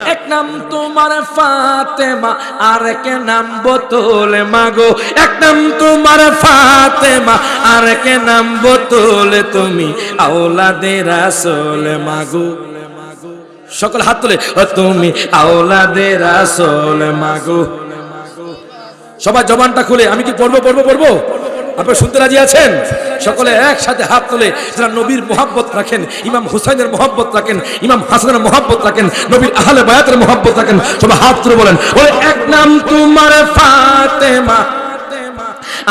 এক নাম তোমার ফাতেমা, আর এক নাম বোতল মাগো। এক নাম তোমার ফাতেমা, আর এক নাম বোতল তুমি, আওলাদে রাসূল মাগো। সকল হাত তুলে তুমি আওলাদে রাসূল মাগো। সবাই জবানটা খুলে, আমি কি পড়ব পড়ব পড়ব? আপনারা শুনতে রাজি আছেন? সকলে একসাথে হাত তুলে, যারা নবীর মোহাব্বত রাখেন, ইমাম হুসাইনের মোহাব্বত রাখেন, ইমাম হাসানের মোহাব্বত রাখেন, নবীর আহলে বায়াতের মোহাব্বত রাখেন, সবাই হাত তুলে বলেন ওই এক নাম তোমার ফাতেমা,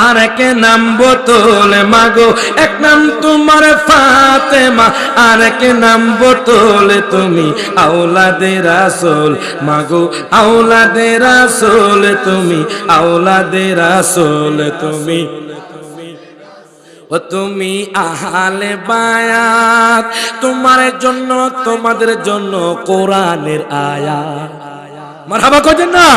আর এক নাম বোতল মাগো, এক নাম তোমার ফাতেমা, আর এক নাম বোতল তুমি, আওলাদে রাসূল মাগো, আওলাদে রাসূল তুমি, আওলাদে রাসূল তুমি। ও তুমি আহালে বায়াত, তোমার জন্য, তোমাদের জন্য কোরআনের আয়াত। মারহাবা কইতেন না?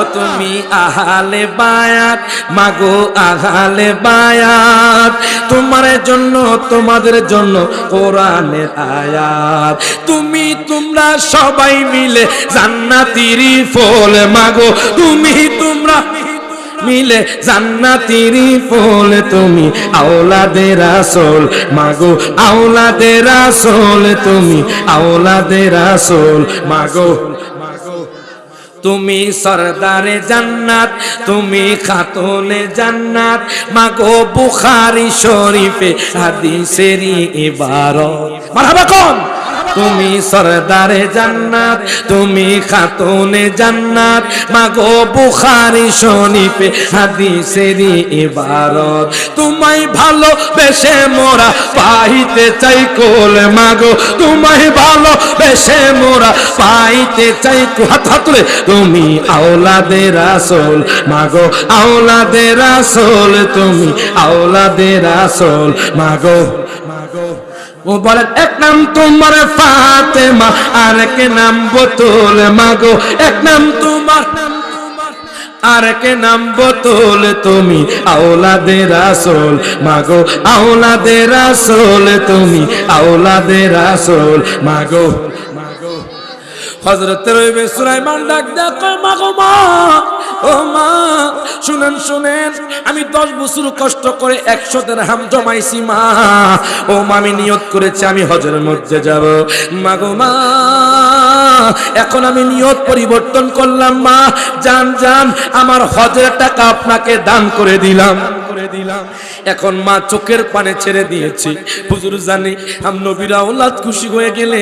ও তুমি আহালে বায়াত, মাগো আহালে বায়াত, তোমার জন্য, তোমাদের জন্য কোরআনের আয়াত। তুমি, তোমরা সবাই মিলে জান্নাতিরি ফল, মাগো, তুমি তোমরা মিলে জান্নাতিরি ফুল তুমি, আওলাদে রাসূল। মাগো, আওলাদে রাসূল তুমি, আওলাদে রাসূল। মাগো তুমি সরদারে জান্নাত, তুমি খাতুনে জান্নাত। মাগো, বুখারী শরীফে হাদিসেরই ইবারত। মারহাবা কোন? তুমি সরদারে জান্নাত, তুমি খাতুনে জান্নাত। মাগো বুখারী শরীফে হাদিসেরই ইবারত, তোমায় ভালো বেশে মোরা পাইতে চাই কোল। মাগো তোমায় ভালো বেশে মোরা পাইতে চাই হাত হাত তুলে, তুমি আওলাদে রাসূল। মাগো আওলাদে রাসূল, তুমি আওলাদে রাসূল। মাগো ও বলেন, এক নাম তোমার ফাতেমা, আর এক নাম বোতল মাগো। এক নাম তোমার, আর এক নাম বোতল তুমি আওলাদে রাসূল মাগো। আওলাদে রাসূল তুমি আওলাদে রাসূল মাগো। মাগো। হজরত রইবে সুলাইমান ডাক দেখো মাগো মা শুনেন শুনেন, আমি দশ বছর কষ্ট করে একশো দিন হাম জমাইছি, মা। ও মামি নিয়ত করেছি, আমি হজের মধ্যে যাব। মাগো মা, এখন আমি নিয়ত পরিবর্তন করলাম, মা। জান জান আমার হজের টাকা আপনাকে দান করে দিলাম। করে দিলাম। এখন মা চোখের পানে ছেড়ে দিয়েছি। হুজুর জানি আম নবীরা ওলাদ খুশি হয়ে গেলে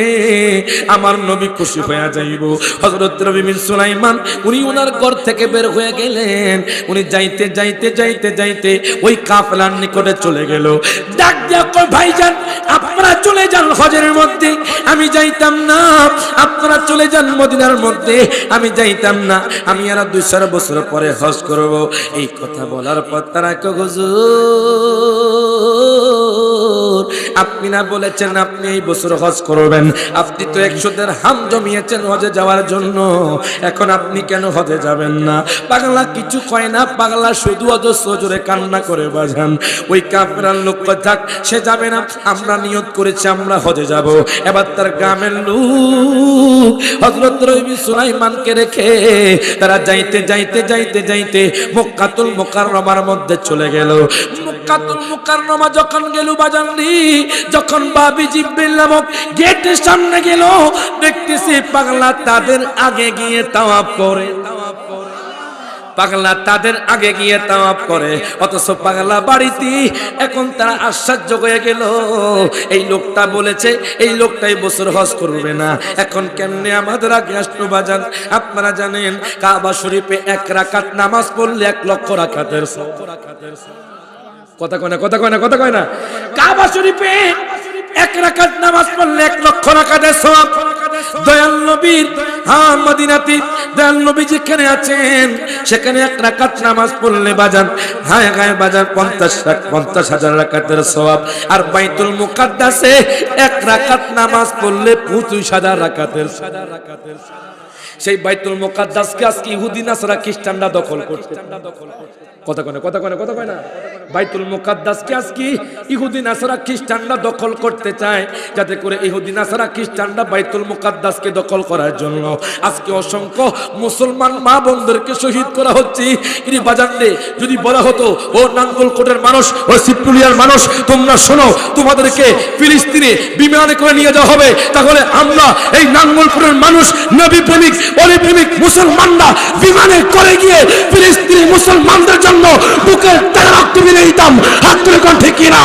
আমার নবী খুশি হয়ে যাইব। হযরত নবী মিন সুলাইমান উনি ওনার ঘর থেকে বের হয়ে গেলেন। উনি যাইতে যাইতে যাইতে যাইতে ওই কাফলার নিকটে চলে গেল। ডাক দিয়া ভাইজান আপনারা চলে যান হজের মধ্যে। আমি যাইতাম না। আপনারা চলে যান মদিনার মধ্যে। আমি যাইতাম না। আমি আর দুই চার বছর পরে হজ করব। এই কথা বলার পর তারা কয়, হুজুর আপনি না বলেছেন আপনি এই বছর হজ করবেন। আপনি তো একশো দের হাম জমিয়েছেন হজে যাওয়ার জন্য। এখন আপনি কেন হজে যাবেন না? পাগলা কিছু কয় না, পাগলা শুধু অজস্র জোরে কান্না করে বাজান। ওই কাপড়ার লোক থাক, সে যাবে না, আমরা নিয়ত করেছি, আমরা হজে যাব। এবার তার গ্রামের লোক হজরত রবি সুলাইমানকে রেখে তারা যাইতে যাইতে যাইতে যাইতে মোকাররমার মধ্যে চলে গেল। যখন যখন বাবি গেল, দেখতেছি পাগলা তাদের আগে গিয়ে তাওয়াব করে। পাগলা তাদের আগে গিয়ে তাওয়াব করে। অথচ পাগলা বাড়িতে এখন তারা আশ্চর্য হয়ে গেল। এই লোকটা বলেছে, এই লোকটাই বছর হজ করবে না। এখন কেমনে আমাদের আগে আসলো বাজান? আপনারা জানেন, কাবা শরীফে এক রাকাত নামাজ পড়লে এক লক্ষ রাকাতের। কথা কয় না, কথা কয় না, কথা কয় না। কাবা শরীফে এক রাকাত নামাজ পড়লে এক লক্ষ রাকাতের সওয়াব। দয়াল নবীর হ্যাঁ মদিনাতে দয়াল নবী যেখানে আছেন, সেখানে এক রাকাত নামাজ পড়লে বাজান হ্যাঁ গায়ে বাজার লাখ পঞ্চাশ হাজার রাকাতের সওয়াব। আর বাইতুল মুকাদ্দাসে এক রাকাত নামাজ পড়লে পঁচিশ হাজার রাকাতের সেই বাইতুল মুকাদ্দাসকে আজকে ইহুদি, নাসারা, খ্রিস্টানরা দখল করছে। কথা কয় না, কথা কয় না, কথা কয় না। বাইতুল মুকাদ্দাসকে আজকে ইহুদি নাসারা, খ্রিস্টানরা দখল করতে চায়। যাতে করে ইহুদি নাসারা, খ্রিস্টানরা বাইতুল মুকাদ্দাসকে দখল করার জন্য। আজকে অসংখ্য মুসলমান মা বোনদেরকে শহীদ করা হচ্ছে। ইনি বাজারে যদি বলা হতো, ও নাঙ্গলকোটের মানুষ, ও সিপুলিয়ার মানুষ, তোমরা শোনো, তোমাদেরকে ফিলিস্তিনে বিমানে করে নিয়ে যাওয়া হবে। তাহলে আমরা এই নাঙ্গলপুরের মানুষ নবী প্রেমিক অলি প্রেমিক মুসলমানরা বিমানে করে গিয়ে ফিলিস্তিনি মুসলমানদের জন্য বুকের তারা রক্ত দিতাম হাত তুলে কণ্ঠে কিনা?